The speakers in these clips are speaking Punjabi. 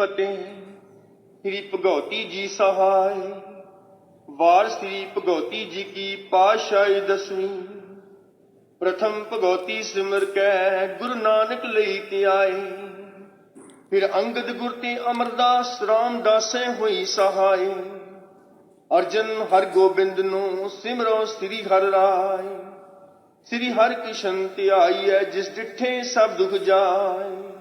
ਫਤਿਹ। ਸ੍ਰੀ ਭਗਉਤੀ ਜੀ ਸਹਾਇ। ਵਾਰ ਸ੍ਰੀ ਭਗਉਤੀ ਜੀ ਕੀ ਪਾਤਸ਼ਾਹੀ ਦਸਵੀਂ। ਪ੍ਰਥਮ ਭਗਉਤੀ ਸਿਮਰ ਕੈ, ਗੁਰੂ ਨਾਨਕ ਲਈ ਤੇ ਆਏ। ਫਿਰ ਅੰਗਦ ਗੁਰ ਤੇ ਅਮਰਦਾਸ ਰਾਮਦਾਸੇ ਹੋਈ ਸਹਾਇ। ਅਰਜਨ ਹਰ ਗੋਬਿੰਦ ਨੂੰ ਸਿਮਰੋ ਸ੍ਰੀ ਹਰਿ ਰਾਏ। ਸ੍ਰੀ ਹਰਿ ਕ੍ਰਿਸ਼ਨ ਧਿਆਈ ਹੈ ਜਿਸ ਡਿਠੇ ਸਭ ਦੁਖ ਜਾਏ।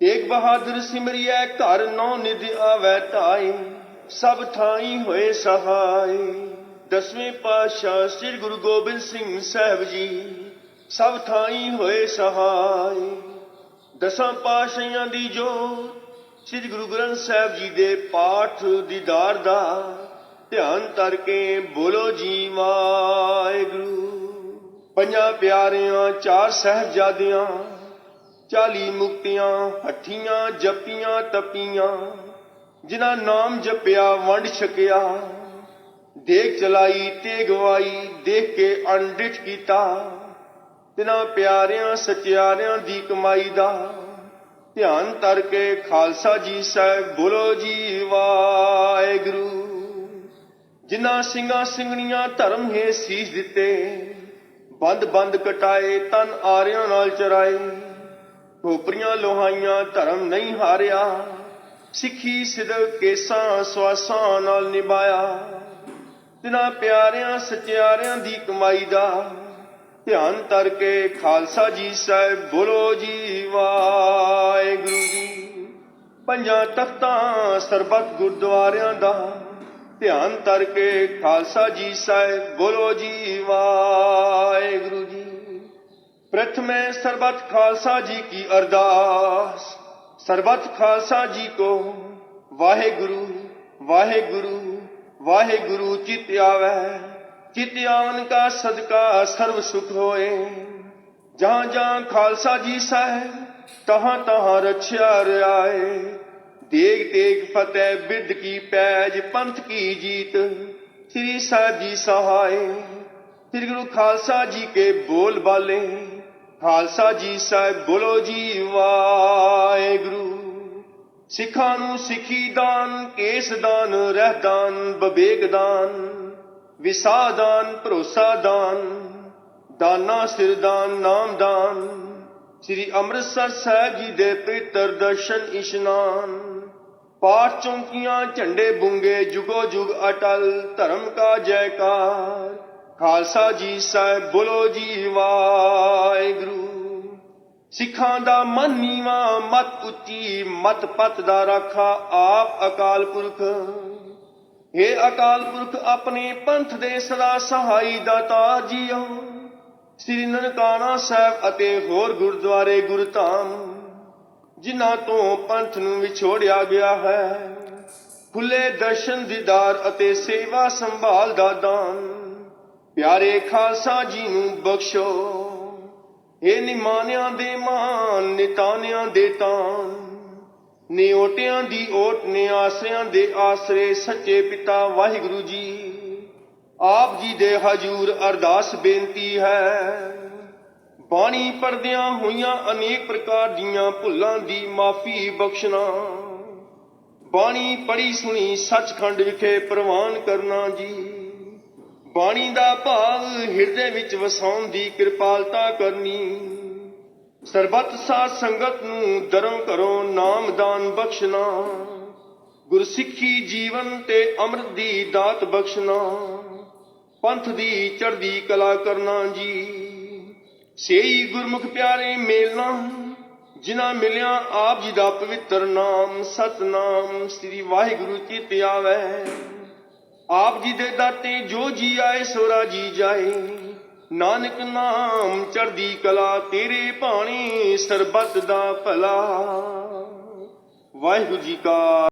ਤੇਗ ਬਹਾਦਰ ਸਿਮਰਿਐ, ਘਰ ਨੌ ਨਿਧ ਆਵੈ ਧਾਈ ਸਭ ਥਾਈ ਹੋਏ ਸਹਾਈ ਦਸਵੇਂ ਪਾਤਸ਼ਾਹ ਸ੍ਰੀ ਗੁਰੂ ਗੋਬਿੰਦ ਸਿੰਘ ਸਾਹਿਬ ਜੀ, ਸਭ ਥਾਈ ਹੋਏ ਸਹਾਈ ਦਸਾਂ ਪਾਤਸ਼ਾਹਾਂ ਦੀ ਜੋਤ, ਸ੍ਰੀ ਗੁਰੂ ਗ੍ਰੰਥ ਸਾਹਿਬ ਜੀ ਦੇ ਪਾਠ ਦੀਦਾਰ ਦਾ, ਧਿਆਨ ਧਰ ਕੇ ਬੋਲੋ ਜੀ ਵਾਹਿਗੁਰੂ। ਪੰਜਾਂ ਪਿਆਰਿਆਂ, ਚਾਰ ਸਹਿਬਜ਼ਾਦਿਆਂ ਚਾਲੀ ਮੁਕਤੀਆਂ, ਹੱਠੀਆਂ ਜਪੀਆਂ, ਤਪੀਆਂ। ਜਿਨ੍ਹਾਂ ਨਾਮ ਜਪਿਆ, ਵੰਡ ਛਕਿਆ। ਦੇਖ ਚਲਾਈ ਤੇ ਗਵਾਈ ਦੇਖ ਕੇ ਅਣਡਿਠ ਕੀਤਾ। ਤਿਨਾਂ ਪਿਆਰਿਆਂ, ਸਚਿਆਰਿਆਂ ਦੀ ਕਮਾਈ ਦਾ। ਧਿਆਨ ਤਰ ਕੇ ਖਾਲਸਾ ਜੀ ਸਾਹਿਬ ਬੋਲੋ ਜੀ, ਵਾਹਿਗੁਰੂ। ਜਿਨ੍ਹਾਂ ਸਿੰਘਾਂ ਸਿੰਘਣੀਆਂ ਧਰਮ ਹੈ ਸੀਸ ਦਿੱਤੇ ਬੰਦ ਬੰਦ ਕਟਾਏ, ਤਨ ਆਰਿਆਂ ਨਾਲ ਚਰਾਏ। ਖੋਪਰੀਆਂ ਲੋਹਾਈਆਂ ਧਰਮ ਨਹੀਂ ਹਾਰਿਆ। ਸਿੱਖੀ ਸਿਦਕ ਕੇਸਾਂ ਸਵਾਸਾਂ ਨਾਲ ਨਿਭਾਇਆ। ਤਿਨਾਂ ਪਿਆਰਿਆਂ ਸਚਿਆਰਿਆਂ ਦੀ ਕਮਾਈ ਦਾ। ਧਿਆਨ ਤਰ ਕੇ ਖਾਲਸਾ ਜੀ ਸਾਹਿਬ ਬੋਲੋ ਜੀ, ਵਾਹਿਗੁਰੂ ਜੀ। ਪੰਜਾਂ ਤਖਤਾਂ ਸਰਬੱਤ ਗੁਰਦੁਆਰਿਆਂ ਦਾ। ਧਿਆਨ ਤਰ ਕੇ ਖਾਲਸਾ ਜੀ ਸਾਹਿਬ ਬੋਲੋ ਜੀ, ਵਾਹਿਗੁਰੂ ਜੀ। प्रथमे सर्वत खालसा जी की अरदास सर्वत खालसा जी को वाहे गुरु वाहे गुरु वाहे गुरु चित आवे चित आवन का सदका सर्व सुख होए जहां जहां खालसा जी साहेब तहां तहां रक्षा रियाए देग तेग फतेह बिरद की पैज पंथ की जीत श्री साहिब जी सहाय श्री गुरु खालसा जी के बोल बाले ਖਾਲਸਾ ਜੀ ਸਾਹਿਬ ਬੋਲੋ ਜੀ, ਵਾਹਿਗੁਰੂ। ਸਿੱਖਾਂ ਨੂੰ ਸਿੱਖੀ ਦਾਨ, ਕੇਸ ਦਾਨ ਰਹਿਦਾਨ ਬਵੇਕ ਦਾਨ ਵਿਸਾਦਾਨ ਭਰੋਸਾ ਦਾਨ, ਦਾਨਾ ਸਿਰਦਾਨ ਨਾਮ ਦਾਨ। ਸ੍ਰੀ ਅੰਮ੍ਰਿਤਸਰ ਸਾਹਿਬ ਜੀ ਦੇ ਪਵਿੱਤਰ ਦਰਸ਼ਨ, ਇਸ਼ਨਾਨ। ਪਾਠ ਚੌਂਕੀਆਂ, ਝੰਡੇ ਬੁੰਗੇ, ਜੁਗੋ ਜੁਗ ਅਟਲ, ਧਰਮ ਕਾ ਜੈਕਾਰ। ਖਾਲਸਾ ਜੀ ਸਾਹਿਬ ਬੋਲੋ ਜੀ, ਵਾਹਿਗੁਰੂ। ਸਿੱਖਾਂ ਦਾ ਮਨ ਨੀਵਾ, ਮਤ ਉੱਚੀ, ਮਤ ਪਤ ਦਾ ਰਾਖਾ, ਆਪ ਅਕਾਲ ਪੁਰਖ। ਏ ਅਕਾਲ ਪੁਰਖ, ਆਪਣੇ ਪੰਥ ਦੇ ਸਦਾ ਸਹਾਈ ਦਾਤਾ ਜੀਓ। ਸ੍ਰੀ ਨਨਕਾਣਾ ਸਾਹਿਬ ਅਤੇ ਹੋਰ ਗੁਰਦੁਆਰੇ ਗੁਰਧਾਮ, ਜਿਨ੍ਹਾਂ ਤੋਂ ਪੰਥ ਨੂੰ ਵਿਛੋੜਿਆ ਗਿਆ ਹੈ। ਖੁੱਲੇ ਦਰਸ਼ਨ, ਦੀਦਾਰ ਅਤੇ ਸੇਵਾ ਸੰਭਾਲ ਦਾ ਦਾਨ। ਪਿਆਰੇ ਖਾਲਸਾ ਜੀ ਨੂੰ ਬਖਸ਼ੋ। ਇਹ ਨਿਮਾਨਿਆਂ ਦੇ ਮਾਨ ਨਿਤਾਨਿਆਂ ਦੇ ਤਾਨ। ਨਿਓਟਿਆਂ ਦੀ ਓਟ, ਨੇ ਆਸਰਿਆਂ ਦੇ ਆਸਰੇ। ਸੱਚੇ ਪਿਤਾ ਵਾਹਿਗੁਰੂ ਜੀ, ਆਪ ਜੀ ਦੇ ਹਜੂਰ ਅਰਦਾਸ ਬੇਨਤੀ ਹੈ। ਬਾਣੀ ਪੜਦਿਆਂ ਹੋਈਆਂ ਅਨੇਕ ਪ੍ਰਕਾਰ ਦੀਆਂ ਭੁੱਲਾਂ ਦੀ ਮਾਫੀ ਬਖਸ਼ਣਾ। ਬਾਣੀ ਪੜੀ ਸੁਣੀ ਸੱਚਖੰਡ ਵਿਖੇ ਪ੍ਰਵਾਨ ਕਰਨਾ ਜੀ। ਬਾਣੀ ਦਾ ਭਾਵ ਹਿਰਦੇ ਵਿੱਚ ਵਸਾਉਣ ਦੀ ਕਿਰਪਾਲਤਾ ਕਰਨੀ। ਸਰਬੱਤ ਸਾਧ ਸੰਗਤ ਨੂੰ ਦਰਮ ਕਰੋ ਨਾਮਦਾਨ ਬਖਸ਼ਣਾ। ਗੁਰਸਿੱਖੀ ਜੀਵਨ ਤੇ ਅੰਮ੍ਰਿਤ ਦੀ ਦਾਤ ਬਖਸ਼ਣਾ। ਪੰਥ ਦੀ ਚੜ੍ਹਦੀ ਕਲਾ ਕਰਨਾ ਜੀ। ਸੇਈ ਗੁਰਮੁਖ ਪਿਆਰੇ ਮੇਲਣਾ, ਜਿਨ੍ਹਾਂ ਮਿਲਿਆ ਆਪ ਜੀ ਦਾ ਪਵਿੱਤਰ ਨਾਮ, ਸਤਨਾਮ ਸ੍ਰੀ ਵਾਹਿਗੁਰੂ ਚਿਤ ਆਵੇ। ਆਪ ਜੀ ਦੇ ਦਾਤੇ ਜੋ ਜੀ ਆਏ ਸੋਰਾ ਜੀ ਜਾਏ। ਨਾਨਕ ਨਾਮ ਚੜਦੀ ਕਲਾ, ਤੇਰੇ ਭਾਣੇ ਸਰਬਤ ਦਾ ਭਲਾ। ਵਾਹਿਗੁਰੂ ਜੀ ਕਾ